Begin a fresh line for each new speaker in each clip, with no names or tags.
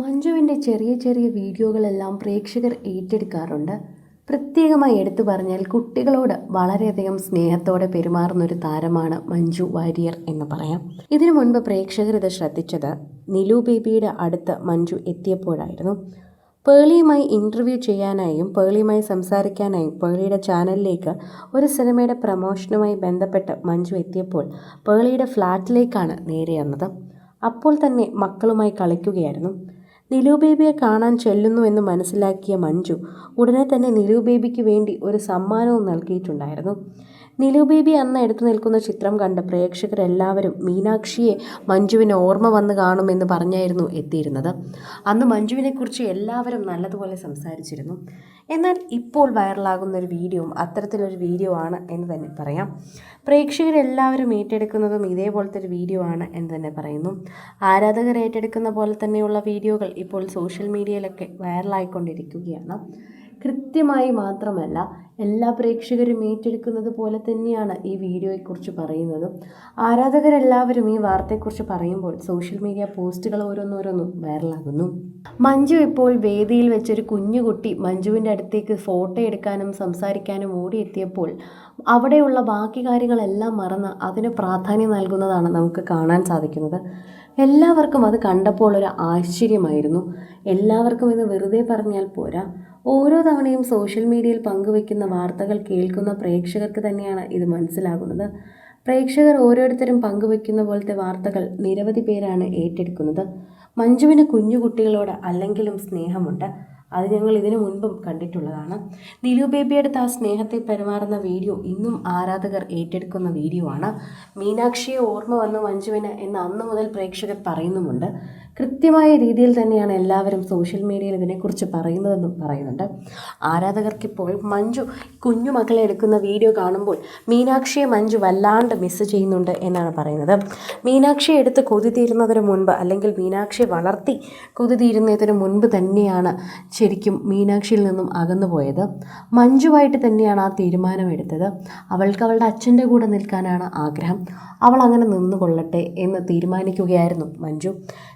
മഞ്ജുവിന്റെ ചെറിയ ചെറിയ വീഡിയോകളെല്ലാം പ്രേക്ഷകർ ഏറ്റെടുക്കാറുണ്ട്. പ്രത്യേകമായി എടുത്തു പറഞ്ഞാൽ കുട്ടികളോട് വളരെയധികം സ്നേഹത്തോടെ പെരുമാറുന്ന ഒരു താരമാണ് മഞ്ജു വാര്യർ എന്ന് പറയാം. ഇതിനു മുൻപ് പ്രേക്ഷകർ ഇത് ശ്രദ്ധിച്ചത് നിലു ബേബിയുടെ അടുത്ത് മഞ്ജു എത്തിയപ്പോഴായിരുന്നു. പേളിയുമായി ഇന്റർവ്യൂ ചെയ്യാനായും പേളിയുമായി സംസാരിക്കാനായും പേളിയുടെ ചാനലിലേക്ക് ഒരു സിനിമയുടെ പ്രമോഷനുമായി ബന്ധപ്പെട്ട് മഞ്ജു എത്തിയപ്പോൾ പേളിയുടെ ഫ്ലാറ്റിലേക്കാണ് നേരെ വന്നത്. അപ്പോൾ തന്നെ മക്കളുമായി കളിക്കുകയായിരുന്നു. നിലു ബേബിയെ കാണാൻ ചെല്ലുന്നു എന്ന് മനസ്സിലാക്കിയ മഞ്ജു ഉടനെ തന്നെ നിലു ബേബിക്ക് വേണ്ടി ഒരു സമ്മാനവും നൽകിയിട്ടുണ്ടായിരുന്നു. നിലു ബേബി അന്ന് എടുത്തു നിൽക്കുന്ന ചിത്രം കണ്ട പ്രേക്ഷകരെല്ലാവരും മീനാക്ഷിയെ മഞ്ജുവിന് ഓർമ്മ വന്ന് കാണുമെന്ന് പറഞ്ഞായിരുന്നു എത്തിയിരുന്നത്. അന്ന് മഞ്ജുവിനെക്കുറിച്ച് എല്ലാവരും നല്ലതുപോലെ സംസാരിച്ചിരുന്നു. എന്നാൽ ഇപ്പോൾ വൈറലാകുന്ന ഒരു വീഡിയോ അത്തരത്തിലൊരു വീഡിയോ ആണ് എന്ന് തന്നെ പറയാം. പ്രേക്ഷകരെല്ലാവരും ഏറ്റെടുക്കുന്നതും ഇതേപോലത്തെ ഒരു വീഡിയോ ആണ് എന്ന് തന്നെ പറയുന്നു. ആരാധകർ ഏറ്റെടുക്കുന്ന പോലെ തന്നെയുള്ള വീഡിയോകൾ ഇപ്പോൾ സോഷ്യൽ മീഡിയയിലൊക്കെ വൈറലായിക്കൊണ്ടിരിക്കുകയാണ് കൃത്യമായി മാത്രമല്ല എല്ലാ പ്രേക്ഷകരും ഏറ്റെടുക്കുന്നത് പോലെ തന്നെയാണ് ഈ വീഡിയോയെക്കുറിച്ച് പറയുന്നതും. ആരാധകരെല്ലാവരും ഈ വാർത്തയെക്കുറിച്ച് പറയുമ്പോൾ സോഷ്യൽ മീഡിയ പോസ്റ്റുകൾ ഓരോന്നോരോന്നും വൈറലാകുന്നു മഞ്ജു ഇപ്പോൾ വേദിയിൽ വെച്ചൊരു കുഞ്ഞുകുട്ടി മഞ്ജുവിന്റെ അടുത്തേക്ക് ഫോട്ടോ എടുക്കാനും സംസാരിക്കാനും ഓടിയെത്തിയപ്പോൾ അവിടെയുള്ള ബാക്കി കാര്യങ്ങളെല്ലാം മറന്ന് അതിന് പ്രാധാന്യം നൽകുന്നതാണ് നമുക്ക് കാണാൻ സാധിക്കുന്നത്. എല്ലാവർക്കും അത് കണ്ടപ്പോൾ ഒരു ആശ്ചര്യമായിരുന്നു. എല്ലാവർക്കും ഇത് വെറുതെ പറഞ്ഞാൽ പോരാ. ഓരോ തവണയും സോഷ്യൽ മീഡിയയിൽ പങ്കുവയ്ക്കുന്ന വാർത്തകൾ കേൾക്കുന്ന പ്രേക്ഷകർക്ക് തന്നെയാണ് ഇത് മനസ്സിലാകുന്നത്. പ്രേക്ഷകർ ഓരോരുത്തരും പങ്കുവയ്ക്കുന്ന പോലത്തെ വാർത്തകൾ നിരവധി പേരാണ് ഏറ്റെടുക്കുന്നത്. മഞ്ജുവിന് കുഞ്ഞു കുട്ടികളോട് അല്ലെങ്കിലും സ്നേഹമുണ്ട്. അത് ഞങ്ങൾ ഇതിനു മുൻപും കണ്ടിട്ടുള്ളതാണ്. നിലു ബേബിയെടുത്ത് ആ സ്നേഹത്തെ പെരുമാറുന്ന വീഡിയോ ഇന്നും ആരാധകർ ഏറ്റെടുക്കുന്ന വീഡിയോ ആണ്. മീനാക്ഷിയെ ഓർമ്മ വന്നു മഞ്ജുവിന് എന്ന് അന്ന് മുതൽ പ്രേക്ഷകർ പറയുന്നുമുണ്ട്. കൃത്യമായ രീതിയിൽ തന്നെയാണ് എല്ലാവരും സോഷ്യൽ മീഡിയയിൽ ഇതിനെക്കുറിച്ച് പറയുന്നതെന്നും പറയുന്നുണ്ട്. ആരാധകർക്കിപ്പോൾ മഞ്ജു കുഞ്ഞു മക്കളെ എടുക്കുന്ന വീഡിയോ കാണുമ്പോൾ മീനാക്ഷിയെ മഞ്ജു വല്ലാണ്ട് മിസ് ചെയ്യുന്നുണ്ട് എന്നാണ് പറയുന്നത്. മീനാക്ഷിയെ എടുത്ത് കൊതി തീരുന്നതിന് മുൻപ് അല്ലെങ്കിൽ മീനാക്ഷിയെ വളർത്തി കൊതി തീരുന്നതിന് മുൻപ് തന്നെയാണ് ശരിക്കും മീനാക്ഷിയിൽ നിന്നും അകന്നു പോയത്. മഞ്ജുവായിട്ട് തന്നെയാണ് ആ തീരുമാനമെടുത്തത്. അവൾക്ക് അവളുടെ അച്ഛന്റെ കൂടെ നിൽക്കാനാണ് ആഗ്രഹം. അവൾ അങ്ങനെ നിന്നുകൊള്ളട്ടെ എന്ന് തീരുമാനിക്കുകയായിരുന്നു മഞ്ജു.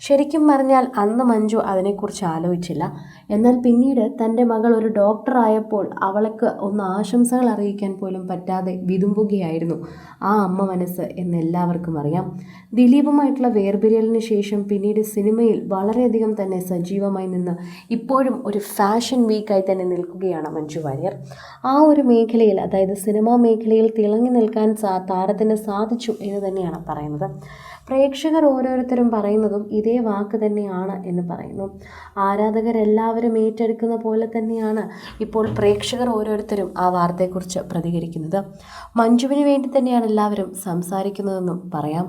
ശരിക്കും പറഞ്ഞാൽ അന്ന് മഞ്ജു അതിനെക്കുറിച്ച് ആലോചിച്ചില്ല. എന്നാൽ പിന്നീട് തന്റെ മകൾ ഒരു ഡോക്ടറായപ്പോൾ അവൾക്ക് ഒന്ന് ആശംസകൾ അറിയിക്കാൻ പോലും പറ്റാതെ വിതുമ്പുകയായിരുന്നു ആ അമ്മ മനസ്സ് എന്ന് എല്ലാവർക്കും അറിയാം. ദിലീപുമായിട്ടുള്ള വേർപിരിയലിന് ശേഷം പിന്നീട് സിനിമയിൽ വളരെയധികം തന്നെ സജീവമായി നിന്ന് ഇപ്പോഴും ഒരു ഫാഷൻ വീക്കായി തന്നെ നിൽക്കുകയാണ് മഞ്ജു വാര്യർ. ആ ഒരു മേഖലയിൽ അതായത് സിനിമാ മേഖലയിൽ തിളങ്ങി നിൽക്കാൻ സാ താരത്തിന് സാധിച്ചു എന്ന് തന്നെയാണ് പറയുന്നത്. പ്രേക്ഷകർ ഓരോരുത്തരും പറയുന്നതും ഇതേ വാക്ക് തന്നെയാണ് എന്ന് പറയുന്നു. ആരാധകരെല്ലാവരും ഏറ്റെടുക്കുന്ന പോലെ തന്നെയാണ് ഇപ്പോൾ പ്രേക്ഷകർ ഓരോരുത്തരും ആ വാർത്തയെക്കുറിച്ച് പ്രതികരിക്കുന്നത്. മഞ്ജുവിന് വേണ്ടി തന്നെയാണ് എല്ലാവരും സംസാരിക്കുന്നതെന്നും പറയാം.